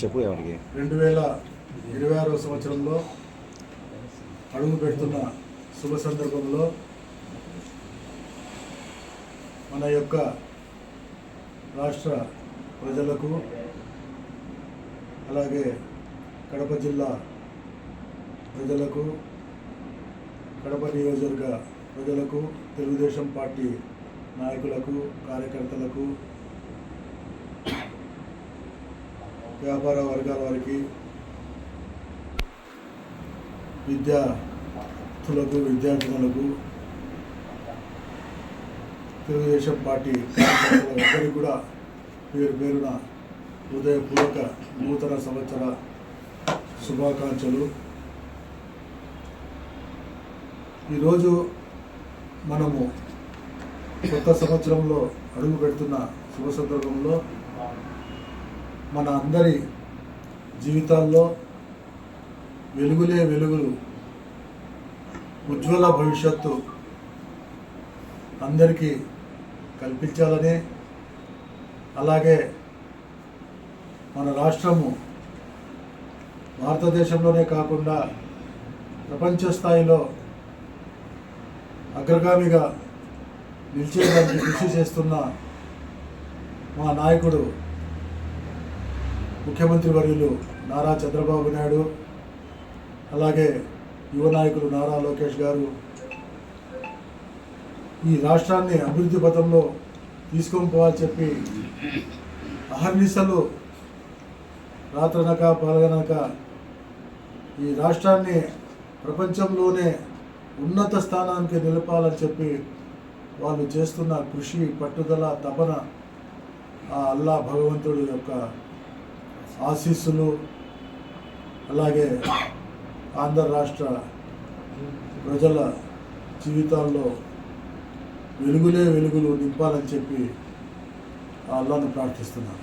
చెప్పు ఎవరికి? రెండు వేల ఇరవై ఆరవ సంవత్సరంలో అడుగు పెడుతున్న శుభ సందర్భంలో మన యొక్క రాష్ట్ర ప్రజలకు అలాగే కడప జిల్లా ప్రజలకు కడప నియోజకవర్గ ప్రజలకు తెలుగుదేశం పార్టీ నాయకులకు కార్యకర్తలకు వ్యాపార వర్గాల వారికి విద్యార్థులకు విద్యార్థినులకు తెలుగుదేశం పార్టీ కార్యకర్తలందరికీ కూడా పేరు పేరున హృదయపూర్వక నూతన సంవత్సర శుభాకాంక్షలు. ఈరోజు మనము కొత్త సంవత్సరంలో అడుగు పెడుతున్న శుభ సందర్భంలో మన అందరి జీవితాల్లో వెలుగులే వెలుగులు ఉజ్వల భవిష్యత్తు అందరికీ కల్పించాలని అలాగే మన రాష్ట్రము భారతదేశంలోనే కాకుండా ప్రపంచ స్థాయిలో అగ్రగామిగా నిలిచేదానికి కృషి చేస్తున్న మా నాయకుడు ముఖ్యమంత్రి వర్యులు నారా చంద్రబాబు నాయుడు అలాగే యువ నాయకులు నారా లోకేష్ గారు ఈ రాష్ట్రాన్ని అభివృద్ధి పథంలో తీసుకొని పోవాలని చెప్పి అహర్నిశలు రాత్రనక పలగనక ఈ రాష్ట్రాన్ని ప్రపంచంలోనే ఉన్నత స్థానానికి నిలపాలని చెప్పి వాళ్ళు చేస్తున్న కృషి పట్టుదల తపన ఆ అల్లా భగవంతుడు యొక్క ఆశీస్సులు అలాగే ఆంధ్ర రాష్ట్ర ప్రజల జీవితాల్లో వెలుగులే వెలుగులు నింపాలని చెప్పి అల్లాను ప్రార్థిస్తున్నాను.